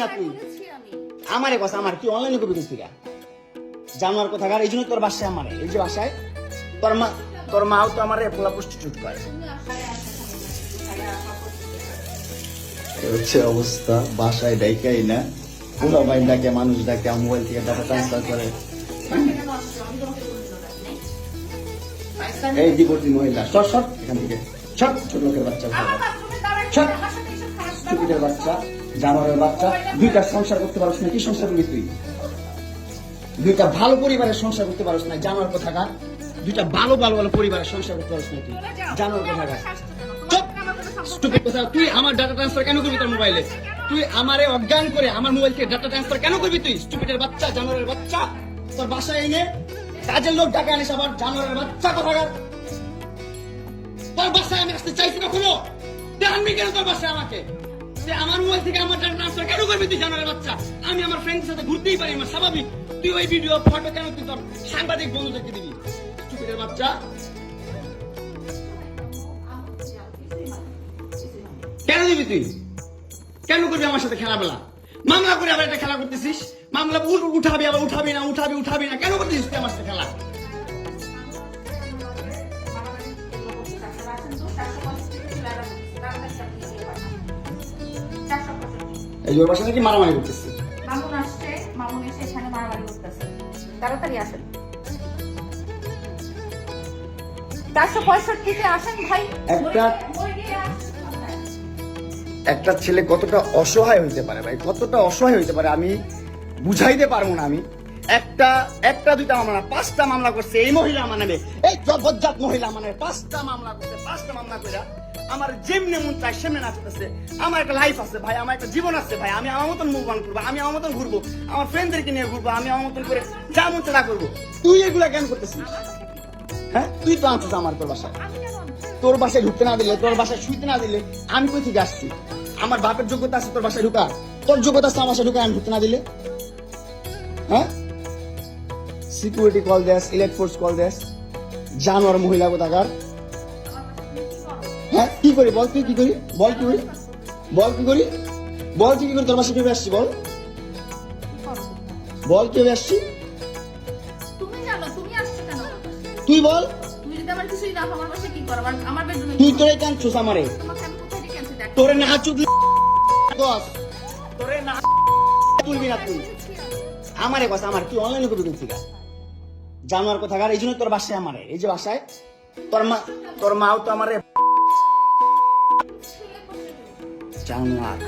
না তুই আমারে কথা আমার কি অনলাইনে কবি তুই জানোয়ার কোথাকার এই জন্য তোর বাসায় আমারে। এই যে বাসায়, তোর মা, তোর মাও তো আমারে পোলা করে। হচ্ছে অবস্থা, বাসায় ডাইকাই না। পুরো ডাকে, মানুষ ডাকে মোবাইল থেকে টাকা ট্রান্সফার করে। এই মহিলা, সর সর, এখান থেকে। সর ছোট লোকের বাচ্চা। স্টুপিডের বাচ্চা। জানোয়ারের বাচ্চা, দুইটা সংসার করতে পারছ না, কি সংসার করবি তুই? দুইটা ভালো পরিবারের সংসার করতে পারছ না, জানোয়ার কোথাকার? দুইটা ভালো ভালো ভালো পরিবারের সংসার করতে পারছ না তুই। জানোয়ার কথা তুই আমার ডাটা ট্রান্সফার কেন করবি তোর মোবাইলে তুই আমারে অজ্ঞান করে আমার মোবাইল থেকে ডাটা ট্রান্সফার কেন করবি তুই? স্টুপিডের বাচ্চা, জানোয়ারের বাচ্চা, তোর বাসায় এনে কাজের লোক ডাকা আনিস আবার, জানোয়ারের বাচ্চা কোথাকার? তোর বাসায় আমি আসতে চাইছি কখনো? তুই আনবি কেন তোর বাসায় আমাকে? তুই আমার মোবাইল থেকে আমার ডাটা ট্রান্সফার কেন করবি তুই জানোয়ারের বাচ্চা আমি আমার ফ্রেন্ডের সাথে ঘুরতেই পারি আমার স্বাভাবিক তুই ওই ভিডিও ফটো কেন তুই তোর সাংবাদিক বন্ধুদেরকে দিবি স্টুপিডের বাচ্চা কেন দিবি তুই কেন করবি আমার সাথে খেলাবেলা মামলা করে আবার একটা খেলা করতেছিস মামলা উঠ- উঠাবি আবার উঠাবি না উঠাবি উঠাবি না কেন করতেছিস তুই আমার সাথে খেলা এই ওর বাসা মারামারি করতেছিস মামুন আসছে মামুন এসে এখানে মারামারি করতেছে। তাড়াতাড়ি আসেন। চারশো পঁয়ষট্টিতে আসেন ভাই। একটা- ছেলে কতটা অসহায় হইতে পারে ভাই কতটা অসহায় হইতে পারে আমি বুঝাইতে পারব না আমি। একটা একটা দুইটা মামলা পাঁচটা মামলা করছে এই মহিলা আমার নামে। এই জবজ্জাত মহিলা আমার নামে পাঁচটা মামলা করছে পাঁচটা মামলা করে আমার যেমনি মন চাই সেমনি নাচতেছে আমার একটা লাইফ আছে ভাই, আমার একটা জীবন আছে ভাই। আমি আমার মতন মুভ অন করব, আমি আমার মতন ঘুরবো, আমার ফ্রেন্ডদেরকে নিয়ে ঘুরবো, আমি আমার মতন করে যা মন তা করব। তুই এগুলা কেন করতেছিস? হ্যাঁ? তুই তো আনছিস আমার তোর বাসায়? তোর বাসায় ঢুকতে না দিলে, তোর বাসায় শুইতে না দিলে আমি কই থেকে আসছি? আমার বাপের যোগ্যতা আছে তোর বাসায় ঢুকার। তোর যোগ্যতা আছে আমার বাসায় ঢুকার, আমি ঢুকতে না দিলে? হ্যাঁ? সিকিউরিটি কল দেস ইলেক্ট ফোর্স কল দেস। জানোয়ার মহিলা কোথাকার? হ্যাঁ কি করি? বল তুই কি করি? বল কি করি? বল কি করি? বল তুই কি করি? তোর কীভাবে আসছি বল? বল কীভাবে আসছি? তুমি জানো তুমি আসছো কেন? তুই বল। তুমি যদি আমার কিছুই না আমার বাসায় কি করো আমার- আমার বেডরুমে তুই তোরে কেন আমারে তোরে না তোরে না তুলবি না তুই। আমারে কথা আমার। কি অনলাইনে করবি তুই জানোয়ার কোথাকার? এই জন্য তোর বাসায় আমারে। এই যে বাসায় তোর মা তোর মাও তো আমারে জানোয়ার